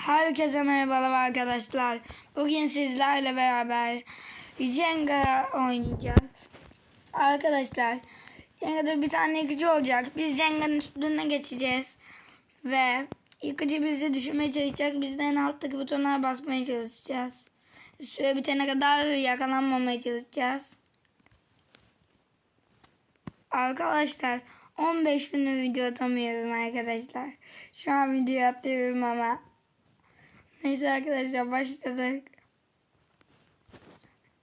Herkese merhabalar arkadaşlar. Bugün sizlerle beraber Jenga oynayacağız. Arkadaşlar Jenga'da bir tane yıkıcı olacak. Biz Jenga'nın üstüne geçeceğiz. Ve yıkıcı bizi düşürmeye çalışacak. Biz de en alttaki butona basmaya çalışacağız. Süre bitene kadar yakalanmamaya çalışacağız. Arkadaşlar 15 gündür video atamıyorum arkadaşlar. Şu an video atıyorum ama. Neyse arkadaşlar başladık.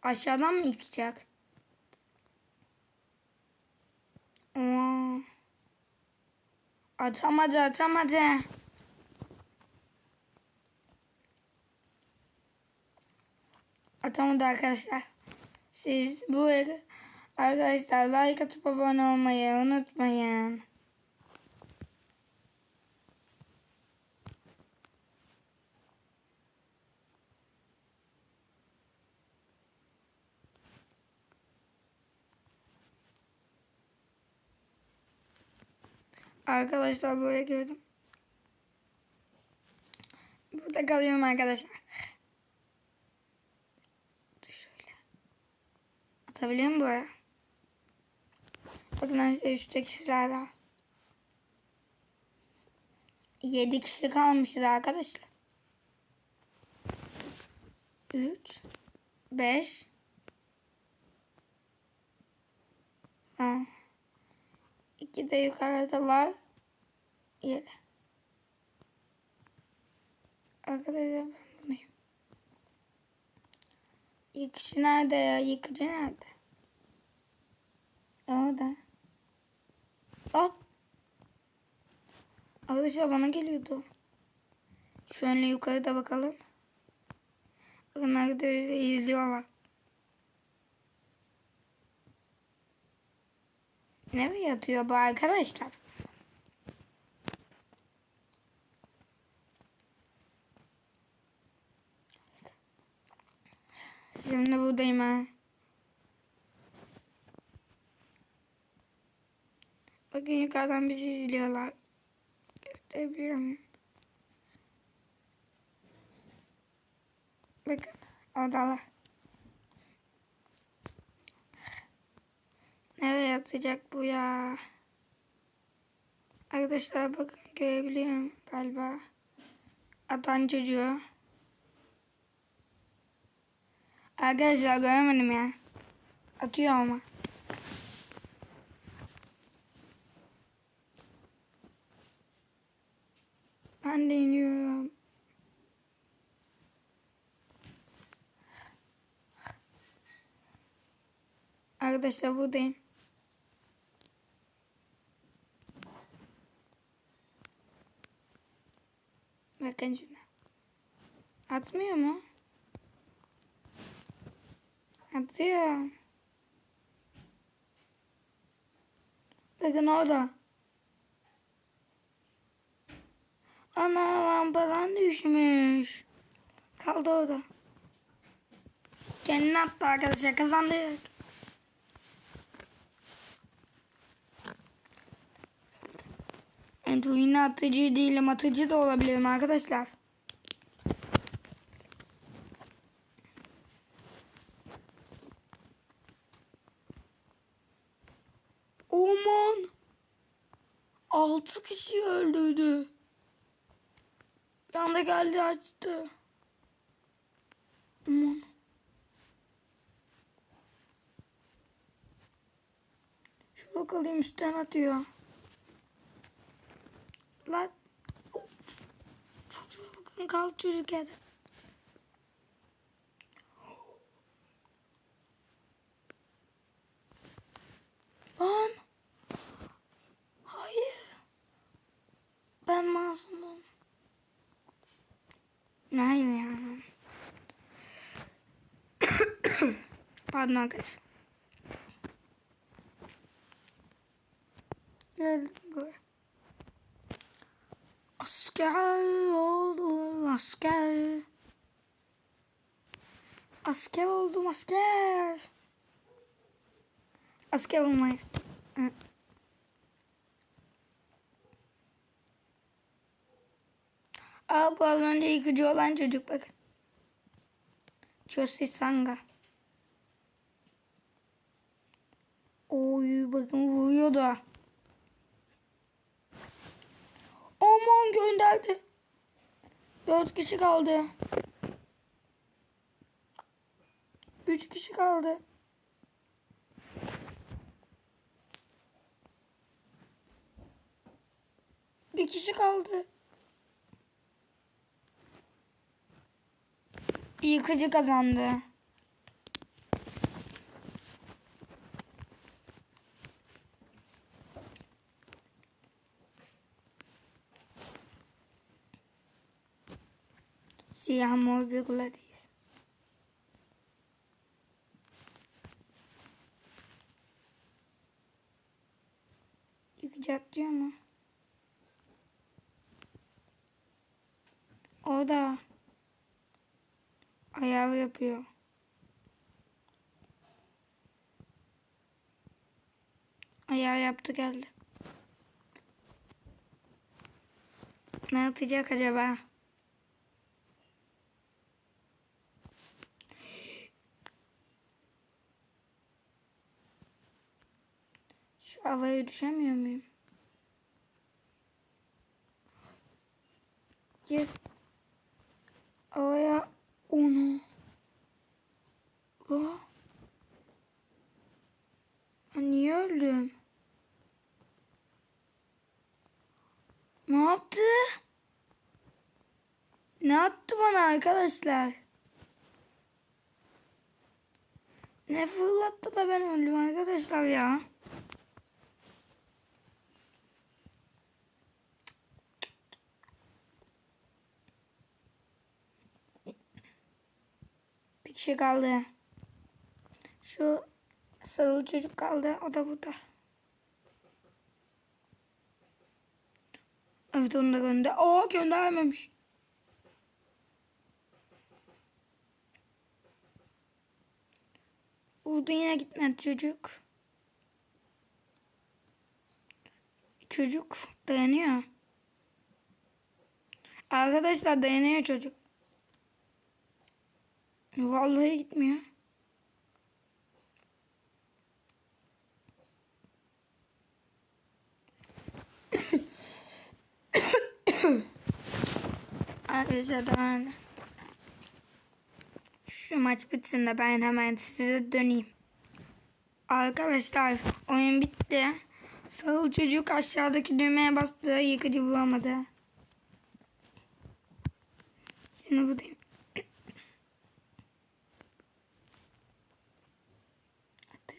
Aşağıdan mı yıkacak? Oo. Atamadı atamadı. Atamadı arkadaşlar. Siz bu arkadaşlar like atıp abone olmayı unutmayın. Arkadaşlar buraya girdim. Burada kalıyorum arkadaşlar. Dur şöyle. Atabiliyor muyum buraya? Bakın işte üstteki kişiler daha. 7 kişi kalmışız arkadaşlar. 3 5 Ha. İki de yukarıda var. Yedi. Arkadaşlar ben bunayım. Yıkıcı nerede ya? Yıkıcı nerede? Orada. Bak. Arkadaşlar bana geliyordu. Şöyle yukarıda bakalım. Bakın arkadaşlar izliyorlar. Nereye yatıyor bu arkadaşlar? Şimdi buradayım ha. Bakın yukarıdan bizi izliyorlar. Gösterebiliyor muyum? Bakın oradalar. Nereye yatacak bu ya? Arkadaşlar bakın görebiliyorum galiba. Atan çocuğu. Arkadaşlar göremedim ya. Atıyor ama. Ben de iniyorum. Arkadaşlar buradayım. Bakın. Atmıyor mu? Atıyor. Bakın orada. Ana lampadan düşmüş. Kaldı orada. Kendini attı arkadaşlar kazandık. Evet oyunu atıcı değilim atıcı da olabilirim arkadaşlar. Aman. Altı kişi öldürdü. Bir anda geldi açtı. Aman. Şurada kalayım üstten atıyor. Lan. Of. Çocuğa bakın kaldı çocuk yerde. Lan. Hayır. Ben masumum. Hayır ya. Pardon arkadaşlar. Buraya. Asker oldum asker. Asker oldum asker. Asker olmayı. Aa bu az önce yıkıcı olan çocuk bakın. Chosi Sanga. Oy bakın vuruyor da. Aman gönderdi. Dört kişi kaldı. Üç kişi kaldı. Bir kişi kaldı. Yıkıcı kazandı. Siyah mor bir Gladys. Yıkıcı atıyor mu? O da ayağı yapıyor. Ayağı yaptı geldi. Ne atacak acaba? Şu havaya düşemiyor muyum? Gel. Havaya onu. La. Ben niye öldüm? Ne yaptı? Ne attı bana arkadaşlar? Ne fırlattı da ben öldüm arkadaşlar ya. Bir kişi kaldı. Şu sarılı çocuk kaldı. O da burada. Evet onu da gönder. Aa göndermemiş. Burada yine gitmedi çocuk. Çocuk dayanıyor. Arkadaşlar dayanıyor çocuk. Vallahi gitmiyor. Arkadaşlar şu maç bitsin de ben hemen size döneyim. Arkadaşlar oyun bitti. Sarı çocuk aşağıdaki düğmeye bastı. Yıkıcı bulamadı. Şimdi buradayım.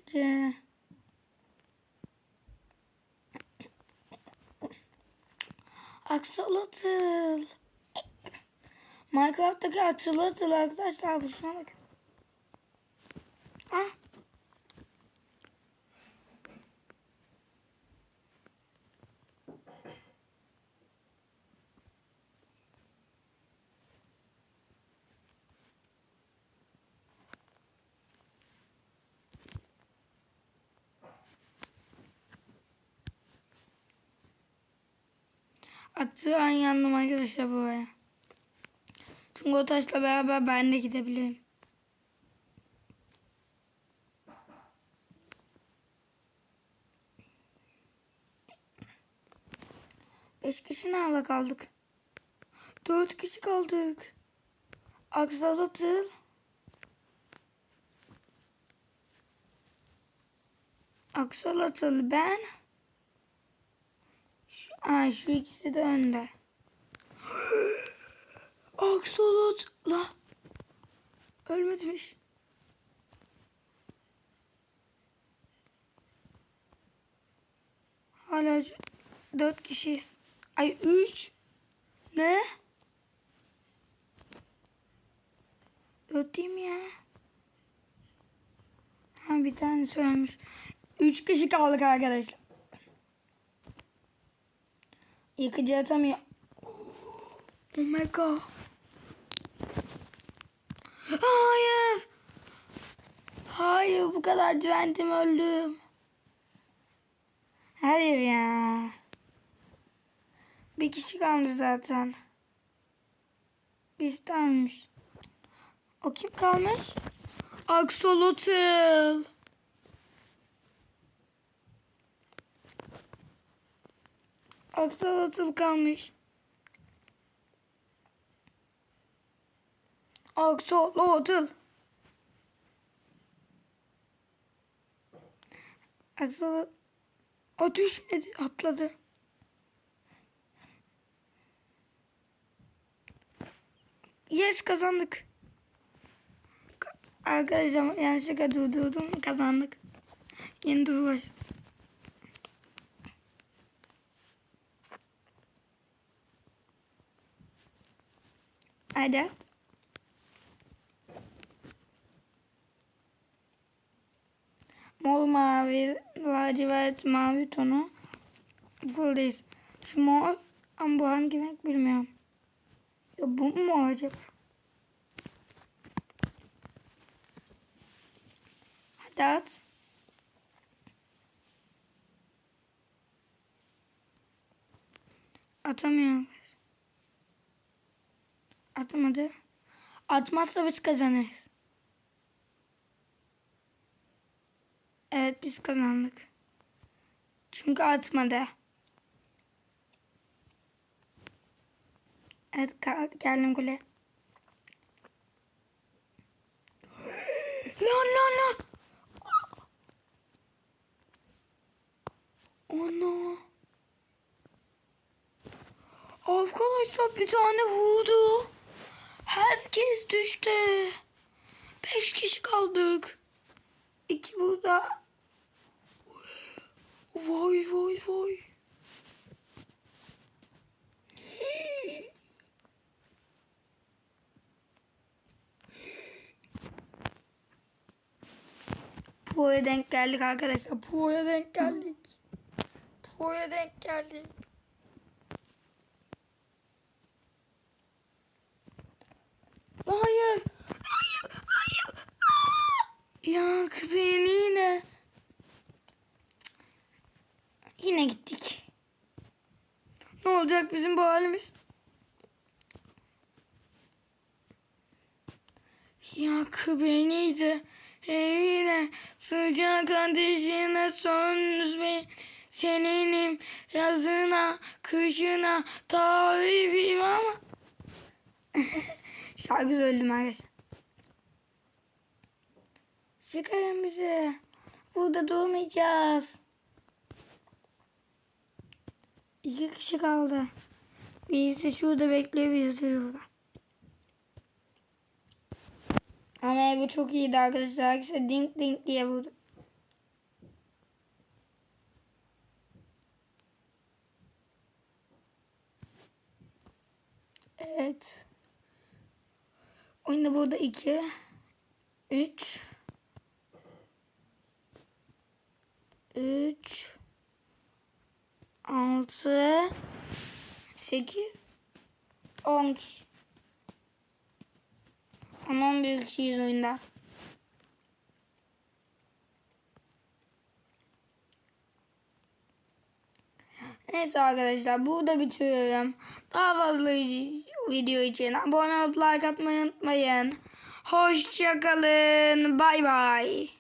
Atıcı. Aksolotl. Minecraft'taki aksolotl arkadaşlar bu şuna bakın. Attığı an yandım arkadaşlar buraya. Çünkü o taşla beraber ben de gidebilirim. Beş kişi nerede kaldık? Dört kişi kaldık. Aksalatıl. Aksalatıl ben. Aa, şu ikisi de önde. Aksolot la. Ölmemiş. Hala dört kişiyiz. Ay üç. Ne? Dört mi ya? Ha bir tane ölmüş. Üç kişi kaldık arkadaşlar. Yıkıcı atamıyor. Oh my god. Hayır. Hayır bu kadar güvendim öldüm. Hayır ya. Bir kişi kaldı zaten. Biz kalmış. O kim kalmış? Axolotl. Axolotl kalmış. Axolotl. Axolotl. O düşmedi, atladı. Yes kazandık. Ka- Arkadaşlar yanlışlıkla durdurdum kazandık. Yeni tur başladı. Hadi. Mor mavi, lacivert mavi tonu. Buradayız. Şu mor ama bu hangi renk bilmiyorum. Ya bu mu acaba? Hadi at. Atamıyor. Atmadı. Atmazsa biz kazanırız. Evet biz kazandık. Çünkü atmadı. Evet geldim kule. lan lan lan. Ana. Arkadaşlar bir tane vurdu. Herkes düştü. Beş kişi kaldık. İki burada. Vay vay vay. Pro'ya denk geldik arkadaşlar. Pro'ya denk geldik. Pro'ya denk geldik. Hayır. Hayır. Hayır. Aa! Ya beni yine. Yine gittik. Ne olacak bizim bu halimiz? Yak beni evine sıcak ateşine söndüz ben seninim yazına kışına talibim ama şarkı söyledim arkadaşlar. Çıkarın bizi. Burada durmayacağız. İki kişi kaldı. Birisi şurada bekliyor, birisi şurada. Ama bu çok iyiydi arkadaşlar. Herkese dink dink diye vurdu. Evet. Oyunda burada iki. Üç. Üç. Altı. Sekiz. On kişi. On on bir kişiyiz oyunda. Neyse arkadaşlar burada bitiriyorum. Daha fazla video için abone olup like atmayı unutmayın. Hoşçakalın. Bay bay.